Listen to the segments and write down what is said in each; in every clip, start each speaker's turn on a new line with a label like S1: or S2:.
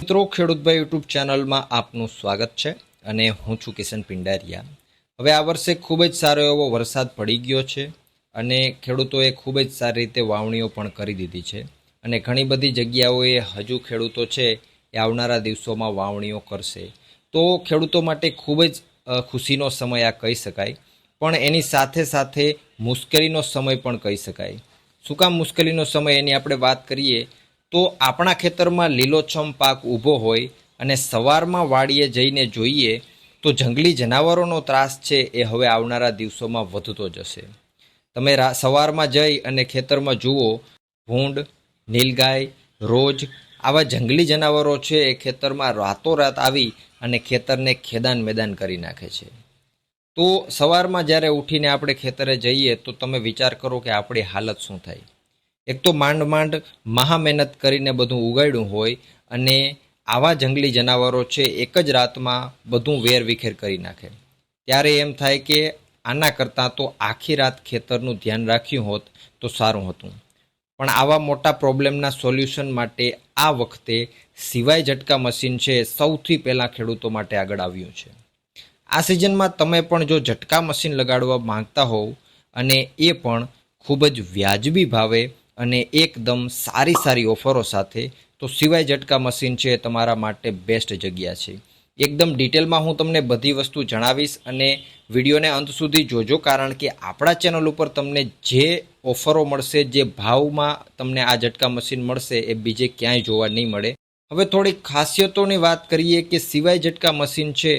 S1: મિત્રો ખેડૂતભાઈ યુટ્યુબ ચેનલમાં આપનું સ્વાગત છે અને હું છું કિશન પિંડારિયા. હવે આ વર્ષે ખૂબ જ સારો એવો વરસાદ પડી ગયો છે અને ખેડૂતોએ ખૂબ જ સારી રીતે વાવણીઓ પણ કરી દીધી છે અને ઘણી બધી જગ્યાઓએ હજુ ખેડૂતો છે એ આવનારા દિવસોમાં વાવણીઓ કરશે. તો ખેડૂતો માટે ખૂબ જ ખુશીનો સમય આ કહી શકાય. પણ એની સાથે સાથે મુશ્કેલીનો સમય પણ કહી શકાય. શું કામ મુશ્કેલીનો સમય? એની આપણે વાત કરીએ તો આપણા ખેતરમાં લીલોછમ પાક ઊભો હોય અને સવારમાં વાડીએ જઈને જોઈએ તો જંગલી જનાવરોનો ત્રાસ છે એ હવે આવનારા દિવસોમાં વધતો જશે. તમે સવારમાં જઈ અને ખેતરમાં જુઓ, ભૂંડ, નીલગાય, રોજ આવા જંગલી જનાવરો છે એ ખેતરમાં રાતોરાત આવી અને ખેતરને ખેદાન મેદાન કરી નાખે છે. તો સવારમાં જ્યારે ઉઠીને આપણે ખેતરે જઈએ તો તમે વિચાર કરો કે આપણી હાલત શું થાય. એક તો માંડ માંડ મહા મહેનત કરીને બધું ઉગાડ્યું હોય અને આવા જંગલી જનાવરો છે, એક જ રાતમાં બધું વેર વિખેર કરી નાખે. ત્યારે એમ થાય કે આના કરતાં તો આખી રાત ખેતરનું ધ્યાન રાખ્યું હોત તો સારું હતું. પણ આવા મોટા પ્રોબ્લેમના સોલ્યુશન માટે આ વખતે સિવાય ઝટકા મશીન છે, સૌથી પહેલાં ખેડૂતો માટે આગળ આવ્યું છે. આ સિઝનમાં તમે પણ જો ઝટકા મશીન લગાડવા માંગતા હોવ અને એ પણ ખૂબ જ વ્યાજબી ભાવે અને એકદમ સારી સારી ઓફરો સાથે, તો સિવાય ઝટકા મશીન છે તમારા માટે બેસ્ટ જગ્યા છે. એકદમ ડિટેલમાં હું તમને બધી વસ્તુ જણાવીશ અને વિડીયોને અંત સુધી જોજો, કારણ કે આપણા ચેનલ ઉપર તમને જે ઓફરો મળશે, જે ભાવમાં તમને આ ઝટકા મશીન મળશે, એ બીજે ક્યાંય જોવા નહીં મળે. હવે થોડીક ખાસિયતોની વાત કરીએ કે સિવાય ઝટકા મશીન છે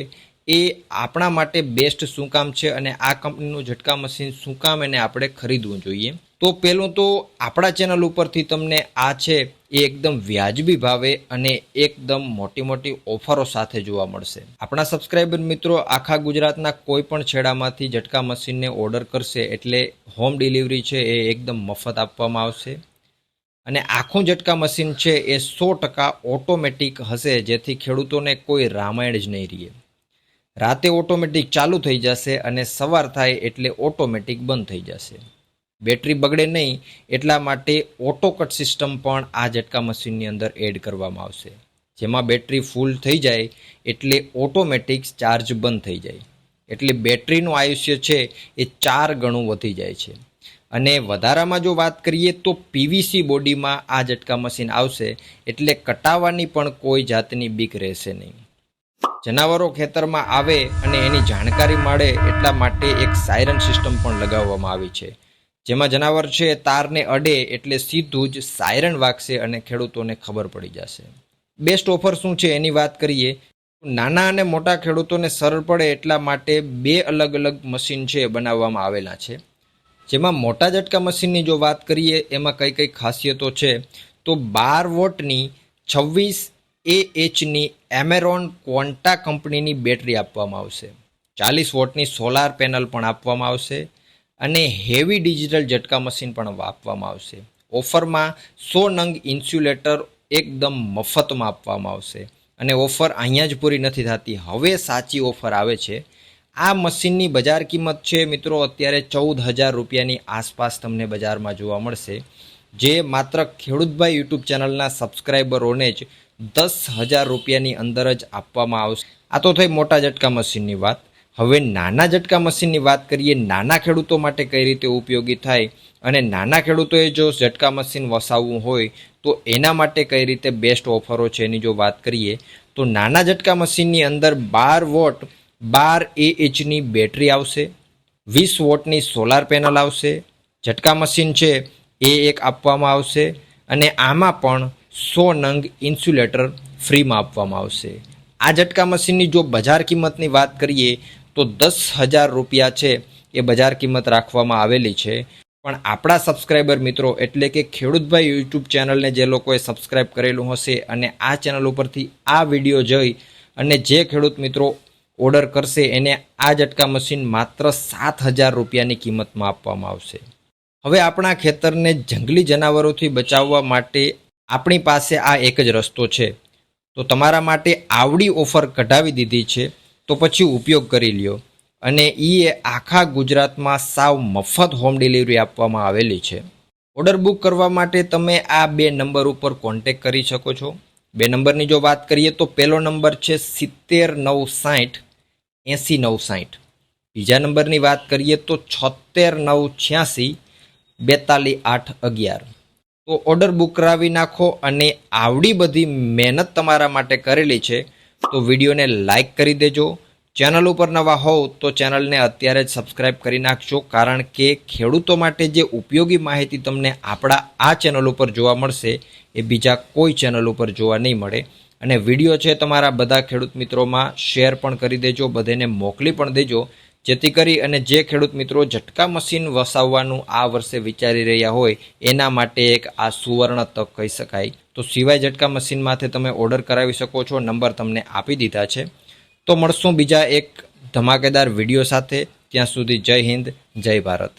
S1: એ આપણા માટે બેસ્ટ શું કામ છે અને આ કંપનીનું ઝટકા મશીન શું કામ એને આપણે ખરીદવું જોઈએ. તો પહેલું તો આપણા ચેનલ ઉપરથી તમને આ છે, એ એકદમ વ્યાજબી ભાવે અને એકદમ મોટી મોટી ઓફરો સાથે જોવા મળશે. આપણા સબસ્ક્રાઈબર મિત્રો આખા ગુજરાતના કોઈ પણ છેડામાંથી ઝટકા મશીનને ઓર્ડર કરશે એટલે હોમ ડિલિવરી છે એ એકદમ મફત આપવામાં આવશે. અને આખું ઝટકા મશીન છે એ સો ટકા ઓટોમેટિક હશે, જેથી ખેડૂતોને કોઈ રામાયણ જ નહીં રહે. રાતે ઓટોમેટિક ચાલુ થઈ જશે અને સવાર થાય એટલે ઓટોમેટિક બંધ થઈ જશે. બેટરી બગડે નહીં, એટલા માટે ઓટોકટ સિસ્ટમ પણ આ ઝટકા મશીનની અંદર એડ કરવામાં આવશે. જેમાં બેટરી ફૂલ થઈ જાય એટલે ઓટોમેટિક ચાર્જ બંધ થઈ જાય. એટલે બેટરીનું આયુષ્ય છે એ ચાર ગણું વધી જાય છે. અને વધારામાં જો વાત કરીએ તો પીવીસી બોડીમાં આ ઝટકા મશીન આવશે એટલે કટાવવાની પણ કોઈ જાતની બીક રહેશે નહીં. જનાવરો ખેતરમાં આવે અને એની જાણકારી મળે એટલા માટે એક સાયરન સિસ્ટમ પણ લગાવવામાં આવી છે. જેમાં જનાવર છે, તારને અડે એટલે સીધું જ સાયરન વાગશે અને ખેડૂતોને ખબર પડી જશે. બેસ્ટ ઓફર શું છે એની વાત કરીએ નાના અને મોટા ખેડૂતોને સરળ પડે એટલા માટે બે અલગ અલગ મશીન છે બનાવવામાં આવેલા છે. જેમાં મોટા ઝટકા મશીનની જો વાત કરીએ, એમાં કઈ કઈ ખાસિયતો છે, તો બાર વોટની છવ્વીસ એ એચની એમેરોન ક્વોન્ટા કંપનીની બેટરી આપવામાં આવશે. ચાલીસ વોટની સોલાર પેનલ પણ આપવામાં આવશે અને હેવી ડિજિટલ ઝટકા મશીન પણ આપવામાં આવશે. ઓફરમાં સો નંગ ઇન્સ્યુલેટર એકદમ મફતમાં આપવામાં આવશે. અને ઓફર અહીંયા જ પૂરી નથી થતી. હવે સાચી ઓફર આવે છે. આ મશીનની બજાર કિંમત છે મિત્રો અત્યારે ચૌદ હજાર રૂપિયાની આસપાસ તમને બજારમાં જોવા મળશે. જે માત્ર ખેડૂતભાઈ યુટ્યુબ ચેનલના સબસ્ક્રાઈબરોને જ દસ હજાર રૂપિયાની અંદર જ આપવામાં આવશે. આ તો થઈ મોટા ઝટકા મશીનની વાત. હવે નાના ઝટકા મશીનની વાત કરીએ, નાના ખેડૂતો માટે કઈ રીતે ઉપયોગી થાય અને નાના ખેડૂતોએ જો ઝટકા મશીન વસાવવું હોય તો એના માટે કઈ રીતે બેસ્ટ ઓફરો છે એની જો વાત કરીએ, તો નાના ઝટકા મશીનની અંદર બાર વોટ બાર એ એચની બેટરી આવશે, વીસ વોટની સોલાર પેનલ આવશે, ઝટકા મશીન છે એ એક આપવામાં આવશે અને આમાં પણ સો નંગ ઇન્સ્યુલેટર ફ્રીમાં આપવામાં આવશે. આ ઝટકા મશીનની જો બજાર કિંમતની વાત કરીએ તો દસ હજાર રૂપિયા છે એ બજાર કિંમત રાખવામાં આવેલી છે. પણ આપણા સબસ્ક્રાઈબર મિત્રો એટલે કે ખેડૂતભાઈ યુટ્યુબ ચેનલને જે લોકોએ સબસ્ક્રાઈબ કરેલું હશે અને આ ચેનલ ઉપરથી આ વીડિયો જોઈ અને જે ખેડૂત મિત્રો ઓર્ડર કરશે એને આ ઝટકા મશીન માત્ર સાત હજાર રૂપિયાની કિંમતમાં આપવામાં આવશે. હવે આપણા ખેતરને જંગલી જનાવરોથી બચાવવા માટે આપણી પાસે આ એક જ રસ્તો છે. તો તમારા માટે આવડી ઓફર કઢાવી દીધી છે, તો પછી ઉપયોગ કરી લ્યો. અને એ આખા ગુજરાતમાં સાવ મફત હોમ ડિલિવરી આપવામાં આવેલી છે. ઓર્ડર બુક કરવા માટે તમે આ બે નંબર ઉપર કોન્ટેક કરી શકો છો. બે નંબરની જો વાત કરીએ તો પહેલો નંબર છે સિત્તેર નવ સાઠ એંસી નવ સાઠ બીજા નંબરની વાત કરીએ તો છોતેર નવ છ્યાસી બેતાલીસ આઠ અગિયાર. તો ઓર્ડર બુક કરાવી નાખો અને આવડી બધી મહેનત તમારા માટે કરેલી છે, તો વિડીયોને લાઈક કરી દેજો. ચેનલ ઉપર નવા હોવ તો ચેનલને અત્યારે જ સબસ્ક્રાઇબ કરી નાખજો, કારણ કે ખેડૂતો માટે જે ઉપયોગી માહિતી તમને આપણા આ ચેનલ ઉપર જોવા મળશે, એ બીજા કોઈ ચેનલ ઉપર જોવા નહીં મળે. અને વીડિયો છે તમારા બધા ખેડૂત મિત્રોમાં શેર પણ કરી દેજો, બધાને મોકલી પણ દેજો. જેથી કરી અને જે ખેડૂત મિત્રો ઝટકા મશીન વસાવવાનું આ વર્ષે વિચારી રહ્યા હોય, એના માટે એક આ સુવર્ણ તક કહી શકાય. તો સિવાય ઝટકા મશીનમાંથી તમે ઓર્ડર કરાવી શકો છો, નંબર તમને આપી દીધા છે. તો મળશું બીજા એક ધમાકેદાર વીડિયો સાથે. ત્યાં સુધી જય હિન્દ, જય ભારત.